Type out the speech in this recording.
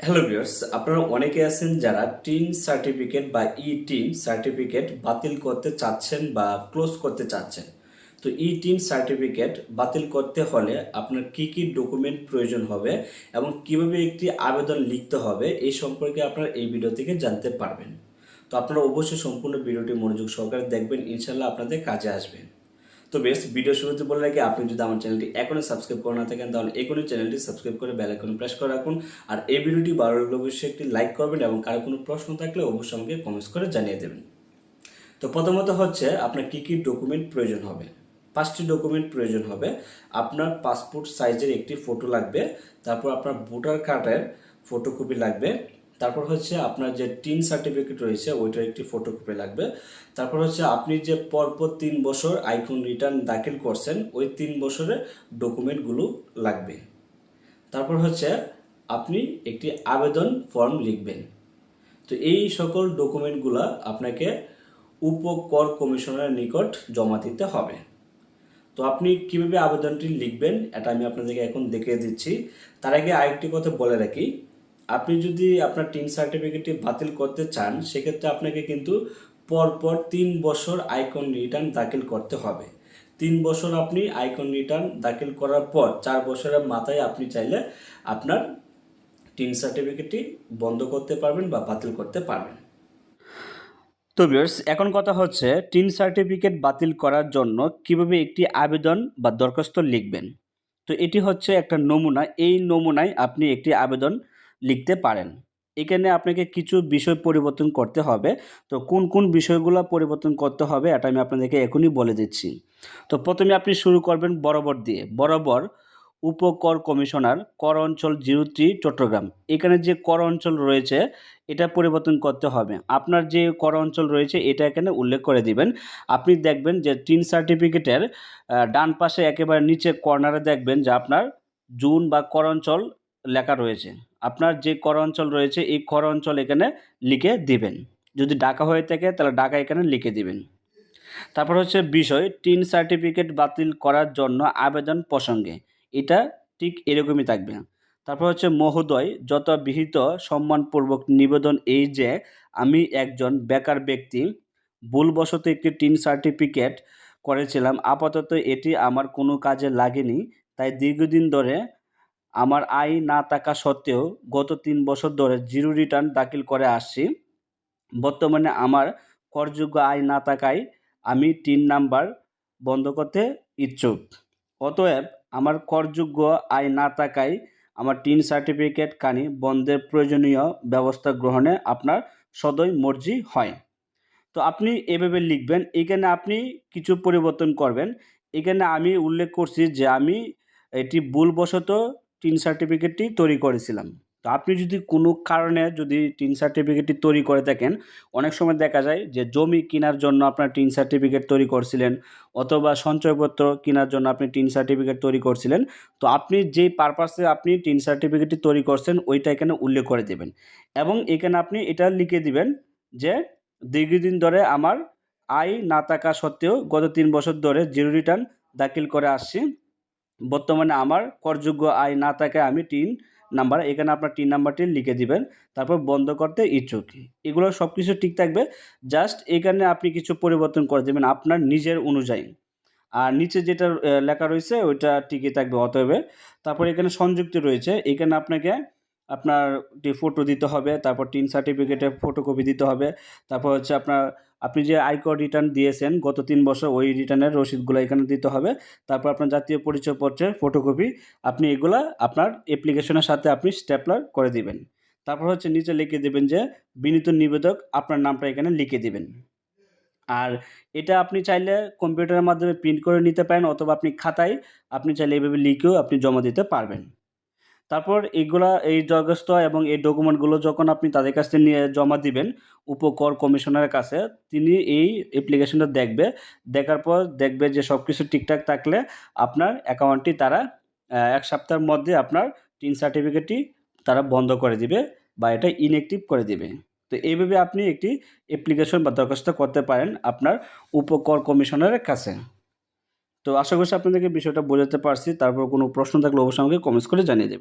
Hello viewers আপনারা অনেকে আছেন যারা টিন সার্টিফিকেট বা ই টিন সার্টিফিকেট বাতিল করতে চাচ্ছেন বা ক্লোজ করতে চাচ্ছেন। তো ই টিন সার্টিফিকেট বাতিল করতে হলে আপনার কি কি ডকুমেন্ট প্রয়োজন হবে এবং কীভাবে একটি আবেদন লিখতে হবে এই সম্পর্কে আপনারা এই ভিডিও থেকে জানতে পারবেন। তো আপনারা অবশ্যই সম্পূর্ণ ভিডিওটি মনোযোগ সহকারে দেখবেন ইনশাল্লাহ আপনাদের কাজে আসবে। তো বেশ, ভিডিও শুরুতে বলে রাখি, আপনি যদি আমার চ্যানেলটি এখনই সাবস্ক্রাইব করে না থাকেন, তাহলে এখনই চ্যানেলটি সাবস্ক্রাইব করে বেল আইকন প্রেস করে রাখুন। আর এই ভিডিওটি ভালো লাগলে অবশ্যই একটি লাইক করবেন এবং কারও কোনো প্রশ্ন থাকলে অবশ্যই আমাকে কমেন্টস করে জানিয়ে দেবেন। তো প্রথমত হচ্ছে, আপনার কি কি ডকুমেন্ট প্রয়োজন হবে? পাঁচটি ডকুমেন্ট প্রয়োজন হবে। আপনার পাসপোর্ট সাইজের একটি ফটো লাগবে, তারপর আপনার ভোটার কার্ডের ফটোকপি লাগবে তারপর হচ্ছে আপনার যে টিন সার্টিফিকেট রয়েছে, ওইটার একটি ফটোকপি লাগবে। তারপর হচ্ছে আপনি যে পরপর তিন বছর আইফোন রিটার্ন দাখিল করছেন, ওই তিন বছরের ডকুমেন্টগুলো লাগবে। তারপর হচ্ছে আপনি একটি আবেদন ফর্ম লিখবেন। তো এই সকল ডকুমেন্টগুলো আপনাকে উপকর কমিশনারের নিকট জমা দিতে হবে। তো আপনি কীভাবে আবেদনটি লিখবেন, এটা আমি আপনাদেরকে এখন দেখিয়ে দিচ্ছি। তার আগে আরেকটি কথা বলে রাখি। আপনি যদি আপনার টিন সার্টিফিকেটটি বাতিল করতে চান, সেক্ষেত্রে আপনাকে কিন্তু পরপর তিন বছর আইকন রিটার্ন দাখিল করতে হবে। তিন বছর আপনি আইকন রিটার্ন দাখিল করার পর চার বছরের মাথায় আপনি চাইলে আপনার টিন সার্টিফিকেটটি বন্ধ করতে পারবেন বা বাতিল করতে পারবেন। তো ভিউয়ার্স এখন কথা হচ্ছে টিন সার্টিফিকেট বাতিল করার জন্য কীভাবে একটি আবেদন বা দরখাস্ত লিখবেন। তো এটি হচ্ছে একটা নমুনা। এই নমুনায় আপনি একটি আবেদন লিখতে পারেন। এখানে আপনাকে কিছু বিষয় পরিবর্তন করতে হবে। তো কোন কোন বিষয়গুলো পরিবর্তন করতে হবে এটা আমি আপনাদেরকে এখনই বলে দিচ্ছি। তো প্রথমে আপনি শুরু করবেন বরাবর দিয়ে। বরাবর উপকর কমিশনার কর অঞ্চল জিরো থ্রি চট্টগ্রাম। এখানে যে কর অঞ্চল রয়েছে, এটা পরিবর্তন করতে হবে। আপনার যে কর অঞ্চল রয়েছে, এটা এখানে উল্লেখ করে দিবেন। আপনি দেখবেন যে টিন সার্টিফিকেটের ডান পাশে একেবারে নিচে কর্নারে দেখবেন যে আপনার জুন বা কর অঞ্চল লেখা রয়েছে। আপনার যে কর অঞ্চল রয়েছে, এই কর অঞ্চল এখানে লিখে দিবেন। যদি ডাকা হয়ে থাকে, তাহলে ডাকা এখানে লিখে দিবেন। তারপর হচ্ছে বিষয়, টিন সার্টিফিকেট বাতিল করার জন্য আবেদন প্রসঙ্গে। এটা ঠিক এরকমই থাকবে। তারপর হচ্ছে মহোদয়, যত বিহিত সম্মানপূর্বক নিবেদন এই যে, আমি একজন বেকার ব্যক্তি, ভুলবশত একটি টিন সার্টিফিকেট করেছিলাম, আপাতত এটি আমার কোনো কাজে লাগেনি, তাই দীর্ঘদিন ধরে আমার আয় না থাকা সত্ত্বেও গত তিন বছর ধরে জিরো রিটার্ন দাখিল করে আসছি। বর্তমানে আমার করযোগ্য আয় না থাকায় আমি টিন নাম্বার বন্ধ করতে ইচ্ছুক। অতএব আমার করযোগ্য আয় না থাকায় আমার টিন সার্টিফিকেট কানি বন্ধের প্রয়োজনীয় ব্যবস্থা গ্রহণে আপনার সদয় মর্জি হয়। তো আপনি এভাবে লিখবেন, এখানে আপনি কিছু পরিবর্তন করবেন। এখানে আমি উল্লেখ করছি যে আমি এটি ভুলবশত টিন সার্টিফিকেটটি তৈরি করেছিলাম। তো আপনি যদি কোনো কারণে যদি টিন সার্টিফিকেটটি তৈরি করে থাকেন, অনেক সময় দেখা যায় যে জমি কেনার জন্য আপনার টিন সার্টিফিকেট তৈরি করছিলেন, অথবা সঞ্চয়পত্র কেনার জন্য আপনি টিন সার্টিফিকেট তৈরি করছিলেন, তো আপনি যেই পারপাসে আপনি টিন সার্টিফিকেটটি তৈরি করছেন, ওইটা এখানে উল্লেখ করে দেবেন। এবং এখানে আপনি এটা লিখে দিবেন যে, দীর্ঘদিন ধরে আমার আয় না থাকা সত্ত্বেও গত তিন বছর ধরে জিরো রিটার্ন দাখিল করে আসছি। বর্তমানে আমার করযোগ্য আয় না থাকায় আমি টিন নাম্বার, এখানে আপনার টিন নাম্বারটি লিখে দিবেন, তারপর বন্ধ করতে ইচ্ছুক। এগুলো সব কিছু ঠিক থাকবে, জাস্ট এখানে আপনি কিছু পরিবর্তন করে দেবেন আপনার নিজের অনুযায়ী। আর নিচে যেটা লেখা রয়েছে, ওইটা ঠিকই থাকবে অতএব। তারপর এখানে সংযুক্তি রয়েছে, এখানে আপনাকে আপনার ফটো দিতে হবে, তারপর টিন সার্টিফিকেটের ফটোকপি দিতে হবে, তারপর হচ্ছে আপনার আপনি যে আয়কর রিটার্ন দিয়েছেন, গত তিন বছর ওই রিটার্নের রসিদগুলো এখানে দিতে হবে। তারপর আপনার জাতীয় পরিচয় পরিচয়পত্রের ফটোকপি আপনি এগুলা আপনার অ্যাপ্লিকেশনের সাথে আপনি স্ট্যাপলার করে দিবেন। তারপর হচ্ছে নিচে লিখে দেবেন যে, বিনীত নিবেদক, আপনার নামটা এখানে লিখে দিবেন। আর এটা আপনি চাইলে কম্পিউটারের মাধ্যমে প্রিন্ট করে নিতে পারেন, অথবা আপনি খাতায় আপনি চাইলে এইভাবে লিখেও আপনি জমা দিতে পারবেন। তারপর এইগুলা, এই দরখাস্ত এবং এই ডকুমেন্টগুলো যখন আপনি তাদের কাছে নিয়ে জমা দিবেন উপকর কমিশনারের কাছে, তিনি এই অ্যাপ্লিকেশনটা দেখবে। দেখার পর দেখবে যে সব কিছু ঠিকঠাক থাকলে আপনার অ্যাকাউন্টটি তারা এক সপ্তাহের মধ্যে আপনার টিন সার্টিফিকেটটি তারা বন্ধ করে দিবে বা এটা ইনঅ্যাক্টিভ করে দিবে। তো এইভাবে আপনি একটি অ্যাপ্লিকেশন বা দরখাস্ত করতে পারেন আপনার উপকর কমিশনারের কাছে। তো আশা করছি আপনাদেরকে বিষয়টা বোঝাতে পারছি। তারপর কোনো প্রশ্ন থাকলে অবশ্যই আমাকে কমেন্টস করে জানিয়ে দেবেন।